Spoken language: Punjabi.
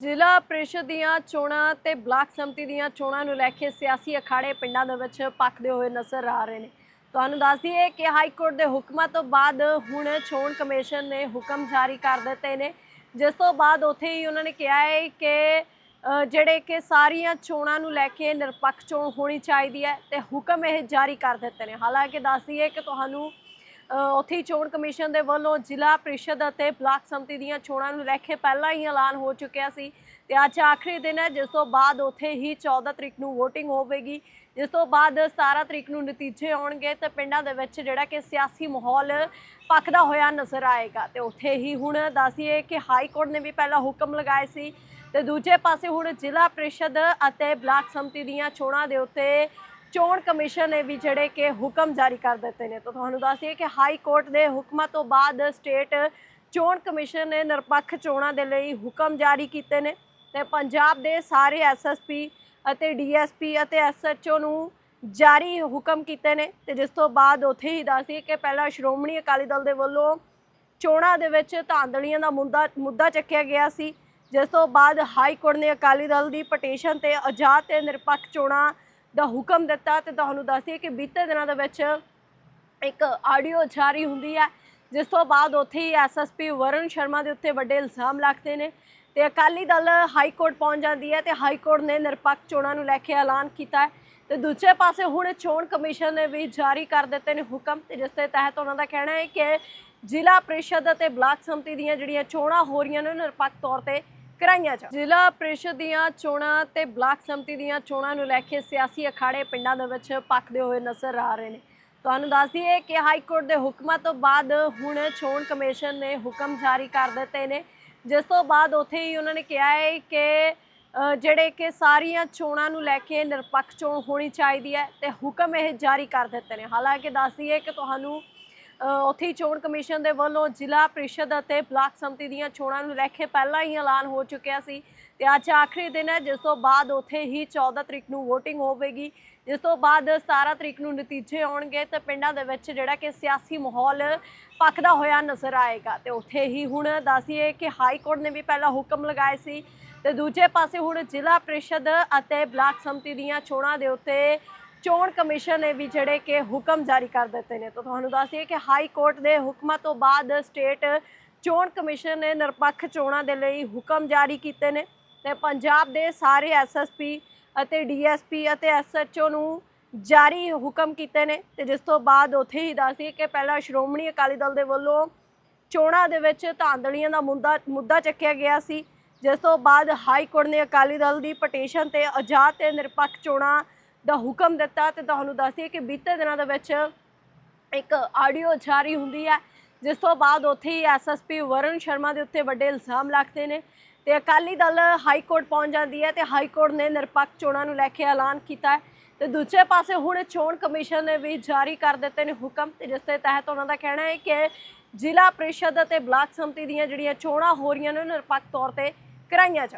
ਜ਼ਿਲ੍ਹਾ ਪ੍ਰੀਸ਼ਦ ਦੀਆਂ ਚੋਣਾਂ ਤੇ ਬਲਾਕ ਸੰਮਤੀ ਦੀਆਂ ਚੋਣਾਂ ਨੂੰ ਲੈ ਕੇ ਸਿਆਸੀ ਅਖਾੜੇ ਪਿੰਡਾਂ ਦੇ ਵਿੱਚ ਪੱਕਦੇ ਹੋਏ ਨਜ਼ਰ ਆ ਰਹੇ ਨੇ। ਤੁਹਾਨੂੰ ਦੱਸ ਦਈਏ ਕਿ ਹਾਈ ਕੋਰਟ ਦੇ ਹੁਕਮਾਂ ਤੋਂ ਬਾਅਦ ਹੁਣ ਚੋਣ ਕਮਿਸ਼ਨ ਨੇ ਹੁਕਮ ਜਾਰੀ ਕਰ ਦਿੱਤੇ ਨੇ। ਜਿਸ ਤੋਂ ਬਾਅਦ ਉੱਥੇ ਹੀ ਉਹਨਾਂ ਨੇ ਕਿਹਾ ਹੈ ਕਿ ਜਿਹੜੇ ਕਿ ਸਾਰੀਆਂ ਚੋਣਾਂ ਨੂੰ ਲੈ ਕੇ ਨਿਰਪੱਖ ਚੋਣ ਹੋਣੀ ਚਾਹੀਦੀ ਹੈ ਤੇ ਹੁਕਮ ਇਹ ਜਾਰੀ ਕਰ ਦਿੱਤੇ ਨੇ। ਹਾਲਾਂਕਿ ਦੱਸ ਦਈਏ ਕਿ ਤੁਹਾਨੂੰ ਉੱਥੇ ਹੀ ਚੋਣ ਕਮਿਸ਼ਨ ਦੇ ਵੱਲੋਂ ਜ਼ਿਲ੍ਹਾ ਪ੍ਰੀਸ਼ਦ ਅਤੇ ਬਲਾਕ ਸੰਮਤੀ ਦੀਆਂ ਚੋਣਾਂ ਨੂੰ ਲੈ ਕੇ ਪਹਿਲਾਂ ਹੀ ਐਲਾਨ ਹੋ ਚੁੱਕਿਆ ਸੀ ਤੇ ਅੱਜ ਆਖਰੀ ਦਿਨ ਹੈ, ਜਿਸ ਤੋਂ ਬਾਅਦ ਉੱਥੇ ਹੀ 14 ਤਰੀਕ ਨੂੰ VOTING ਹੋਵੇਗੀ। ਜਿਸ ਤੋਂ ਬਾਅਦ 17 ਤਰੀਕ ਨੂੰ ਨਤੀਜੇ ਆਉਣਗੇ ਤੇ ਪਿੰਡਾਂ ਦੇ ਵਿੱਚ ਜਿਹੜਾ ਕਿ ਸਿਆਸੀ ਮਾਹੌਲ ਪੱਕਦਾ ਹੋਇਆ ਨਜ਼ਰ ਆਏਗਾ। ਤੇ ਉੱਥੇ ਹੀ ਹੁਣ ਦੱਸੀਏ ਕਿ ਹਾਈ ਕੋਰਟ ਨੇ ਵੀ ਪਹਿਲਾਂ ਹੁਕਮ ਲਗਾਏ ਸੀ ਤੇ ਦੂਜੇ ਪਾਸੇ ਹੁਣ ਜ਼ਿਲ੍ਹਾ ਪ੍ਰੀਸ਼ਦ ਅਤੇ ਬਲਾਕ ਸੰਮਤੀ ਦੀਆਂ ਚੋਣਾਂ ਦੇ ਉੱਤੇ ਚੋਣ ਕਮਿਸ਼ਨ ਨੇ ਵੀ ਜਿਹੜੇ ਕਿ ਹੁਕਮ ਜਾਰੀ ਕਰ ਦਿੱਤੇ ਨੇ। ਤਾਂ ਤੁਹਾਨੂੰ ਦੱਸ ਦਈਏ ਕਿ ਹਾਈ ਕੋਰਟ ਦੇ ਹੁਕਮਾਂ ਤੋਂ ਬਾਅਦ ਸਟੇਟ ਚੋਣ ਕਮਿਸ਼ਨ ਨੇ ਨਿਰਪੱਖ ਚੋਣਾਂ ਦੇ ਲਈ ਹੁਕਮ ਜਾਰੀ ਕੀਤੇ ਨੇ ਤੇ ਪੰਜਾਬ ਦੇ ਸਾਰੇ ਐਸਐਸਪੀ ਅਤੇ ਡੀਐਸਪੀ ਅਤੇ ਐਸਐਚਓ ਨੂੰ ਜਾਰੀ ਹੁਕਮ ਕੀਤੇ ਨੇ। ਤੇ ਜਿਸ ਤੋਂ ਬਾਅਦ ਉੱਥੇ ਹੀ ਦੱਸੀ ਕਿ ਪਹਿਲਾਂ ਸ਼੍ਰੋਮਣੀ ਅਕਾਲੀ ਦਲ ਦੇ ਵੱਲੋਂ ਚੋਣਾਂ ਦੇ ਵਿੱਚ ਧਾਂਦਲੀਆਂ ਦਾ ਮੁੱਦਾ ਮੁੱਦਾ ਚੱਕਿਆ ਗਿਆ ਸੀ। ਜਿਸ ਤੋਂ ਬਾਅਦ ਹਾਈ ਕੋਰਟ ਨੇ ਅਕਾਲੀ ਦਲ ਦੀ ਪਟੀਸ਼ਨ ਤੇ ਆਜ਼ਾਦ ਤੇ ਨਿਰਪੱਖ ਚੋਣਾਂ ਦਾ ਹੁਕਮ ਦਿੱਤਾ ਤੇ ਤੁਹਾਨੂੰ ਦੱਸਦੀ ਕਿ ਬੀਤੇ ਦਿਨਾਂ ਦੇ ਵਿੱਚ ਇੱਕ ਆਡੀਓ ਜਾਰੀ ਹੁੰਦੀ ਹੈ, ਜਿਸ ਤੋਂ ਬਾਅਦ ਉੱਥੇ ਹੀ ਐਸਐਸਪੀ ਵਰੁਣ ਸ਼ਰਮਾ ਦੇ ਉੱਤੇ ਵੱਡੇ ਇਲਜ਼ਾਮ ਲੱਗਦੇ ਨੇ ਤੇ ਅਕਾਲੀ ਦਲ ਹਾਈ ਕੋਰਟ ਪਹੁੰਚ ਜਾਂਦੀ ਹੈ ਤੇ ਹਾਈ ਕੋਰਟ ਨੇ ਨਿਰਪੱਖ ਚੋਣਾਂ ਨੂੰ ਲੈ ਕੇ ਐਲਾਨ ਕੀਤਾ ਹੈ ਤੇ ਦੂਜੇ ਪਾਸੇ ਹੁਣ ਚੋਣ ਕਮਿਸ਼ਨ ਨੇ ਵੀ ਜਾਰੀ ਕਰ ਦਿੱਤੇ ਨੇ ਹੁਕਮ ਤੇ ਜਿਸ ਦੇ ਤਹਿਤ ਉਹਨਾਂ ਦਾ ਕਹਿਣਾ ਹੈ ਕਿ ਜ਼ਿਲ੍ਹਾ ਪ੍ਰੀਸ਼ਦ ਅਤੇ ਬਲਾਕ ਸੰਮਤੀ ਦੀਆਂ ਜਿਹੜੀਆਂ ਚੋਣਾਂ ਹੋ ਰਹੀਆਂ ਨੇ ਨਿਰਪੱਖ ਤੌਰ ਤੇ ਕਰਾਈਆਂ ਜਾ ਜ਼ਿਲ੍ਹਾ ਪ੍ਰੀਸ਼ਦ ਦੀਆਂ ਚੋਣਾਂ ਤੇ ਬਲਾਕ ਸੰਮਤੀ ਦੀਆਂ ਚੋਣਾਂ ਨੂੰ ਲੈ ਕੇ ਸਿਆਸੀ ਅਖਾੜੇ ਪਿੰਡਾਂ ਦੇ ਵਿੱਚ ਪੱਕਦੇ ਹੋਏ ਨਜ਼ਰ ਆ ਰਹੇ ਨੇ। ਤੁਹਾਨੂੰ ਦੱਸ ਦਈਏ ਕਿ ਹਾਈ ਕੋਰਟ ਦੇ ਹੁਕਮਾਂ ਤੋਂ ਬਾਅਦ ਹੁਣ ਚੋਣ ਕਮਿਸ਼ਨ ਨੇ ਹੁਕਮ ਜਾਰੀ ਕਰ ਦਿੱਤੇ ਨੇ। ਜਿਸ ਤੋਂ ਬਾਅਦ ਉੱਥੇ ਹੀ ਉਹਨਾਂ ਨੇ ਕਿਹਾ ਹੈ ਕਿ ਜਿਹੜੇ ਕਿ ਸਾਰੀਆਂ ਚੋਣਾਂ ਨੂੰ ਲੈ ਕੇ ਨਿਰਪੱਖ ਚੋਣ ਹੋਣੀ ਚਾਹੀਦੀ ਹੈ ਤੇ ਹੁਕਮ ਇਹ ਜਾਰੀ ਕਰ ਦਿੱਤੇ ਨੇ। ਹਾਲਾਂਕਿ ਦੱਸ ਦਈਏ ਕਿ ਤੁਹਾਨੂੰ ਉੱਥੇ ਹੀ ਚੋਣ ਕਮਿਸ਼ਨ ਦੇ ਵੱਲੋਂ ਜ਼ਿਲ੍ਹਾ ਪ੍ਰੀਸ਼ਦ ਅਤੇ ਬਲਾਕ ਸੰਮਤੀ ਦੀਆਂ ਚੋਣਾਂ ਨੂੰ ਲੈ ਕੇ ਪਹਿਲਾਂ ਹੀ ਐਲਾਨ ਹੋ ਚੁੱਕਿਆ ਸੀ ਤੇ ਅੱਜ ਆਖਰੀ ਦਿਨ ਹੈ, ਜਿਸ ਤੋਂ ਬਾਅਦ ਉੱਥੇ ਹੀ 14 ਤਰੀਕ ਨੂੰ VOTING ਹੋਵੇਗੀ। ਜਿਸ ਤੋਂ ਬਾਅਦ 17 ਤਰੀਕ ਨੂੰ ਨਤੀਜੇ ਆਉਣਗੇ ਤੇ ਪਿੰਡਾਂ ਦੇ ਵਿੱਚ ਜਿਹੜਾ ਕਿ ਸਿਆਸੀ ਮਾਹੌਲ ਪੱਕਦਾ ਹੋਇਆ ਨਜ਼ਰ ਆਏਗਾ। ਤੇ ਉੱਥੇ ਹੀ ਹੁਣ ਦੱਸੀਏ ਕਿ ਹਾਈ ਕੋਰਟ ਨੇ ਵੀ ਪਹਿਲਾਂ ਹੁਕਮ ਲਗਾਏ ਸੀ ਤੇ ਦੂਜੇ ਪਾਸੇ ਹੁਣ ਜ਼ਿਲ੍ਹਾ ਪ੍ਰੀਸ਼ਦ ਅਤੇ ਬਲਾਕ ਸੰਮਤੀ ਦੀਆਂ ਚੋਣਾਂ ਦੇ ਉੱਤੇ ਚੋਣ ਕਮਿਸ਼ਨ ਨੇ ਵੀ ਜਿਹੜੇ ਕਿ ਹੁਕਮ ਜਾਰੀ ਕਰ ਦਿੱਤੇ ਨੇ। ਤਾਂ ਤੁਹਾਨੂੰ ਦੱਸ ਦਈਏ ਕਿ ਹਾਈ ਕੋਰਟ ਦੇ ਹੁਕਮਾਂ ਤੋਂ ਬਾਅਦ ਸਟੇਟ ਚੋਣ ਕਮਿਸ਼ਨ ਨੇ ਨਿਰਪੱਖ ਚੋਣਾਂ ਦੇ ਲਈ ਹੁਕਮ ਜਾਰੀ ਕੀਤੇ ਨੇ ਤੇ ਪੰਜਾਬ ਦੇ ਸਾਰੇ ਐਸਐਸਪੀ ਅਤੇ ਡੀਐਸਪੀ ਅਤੇ ਐਸਐਚਓ ਨੂੰ ਜਾਰੀ ਹੁਕਮ ਕੀਤੇ ਨੇ। ਤੇ ਜਿਸ ਤੋਂ ਬਾਅਦ ਉੱਥੇ ਹੀ ਦੱਸਦੀ ਕਿ ਪਹਿਲਾਂ ਸ਼੍ਰੋਮਣੀ ਅਕਾਲੀ ਦਲ ਦੇ ਵੱਲੋਂ ਚੋਣਾਂ ਦੇ ਵਿੱਚ ਧਾਂਦਲੀਆਂ ਦਾ ਮੁੱਦਾ ਮੁੱਦਾ ਚੱਕਿਆ ਗਿਆ ਸੀ। ਜਿਸ ਤੋਂ ਬਾਅਦ ਹਾਈ ਕੋਰਟ ਨੇ ਅਕਾਲੀ ਦਲ ਦੀ ਪਟੀਸ਼ਨ ਤੇ ਆਜ਼ਾਦ ਤੇ ਨਿਰਪੱਖ ਚੋਣਾਂ ਦਾ ਹੁਕਮ ਦਿੱਤਾ ਤੇ ਤੁਹਾਨੂੰ ਦੱਸਦੀ ਕਿ ਬੀਤੇ ਦਿਨਾਂ ਦੇ ਵਿੱਚ ਇੱਕ ਆਡੀਓ ਜਾਰੀ ਹੁੰਦੀ ਹੈ, ਜਿਸ ਤੋਂ ਬਾਅਦ ਉੱਥੇ ਹੀ ਐਸਐਸਪੀ ਵਰੁਣ ਸ਼ਰਮਾ ਦੇ ਉੱਤੇ ਵੱਡੇ ਇਲਜ਼ਾਮ ਲੱਗਦੇ ਨੇ ਤੇ ਅਕਾਲੀ ਦਲ ਹਾਈ ਕੋਰਟ ਪਹੁੰਚ ਜਾਂਦੀ ਹੈ ਤੇ ਹਾਈ ਕੋਰਟ ਨੇ ਨਿਰਪੱਖ ਚੋਣਾਂ ਨੂੰ ਲੈ ਕੇ ਐਲਾਨ ਕੀਤਾ ਹੈ। ਤੇ ਦੂਜੇ ਪਾਸੇ ਹੁਣ ਚੋਣ ਕਮਿਸ਼ਨ ਨੇ ਵੀ ਜਾਰੀ ਕਰ ਦਿੱਤੇ ਨੇ ਹੁਕਮ ਤੇ ਜਿਸ ਦੇ ਤਹਿਤ ਉਹਨਾਂ ਦਾ ਕਹਿਣਾ ਹੈ ਕਿ ਜ਼ਿਲ੍ਹਾ ਪ੍ਰੀਸ਼ਦ ਅਤੇ ਬਲਾਕ ਸੰਮਤੀ ਦੀਆਂ ਜਿਹੜੀਆਂ ਚੋਣਾਂ ਹੋ ਰਹੀਆਂ ਨੇ ਉਹ ਨਿਰਪੱਖ ਤੌਰ ਤੇ ਕਰਾਈਆਂ ਜਾ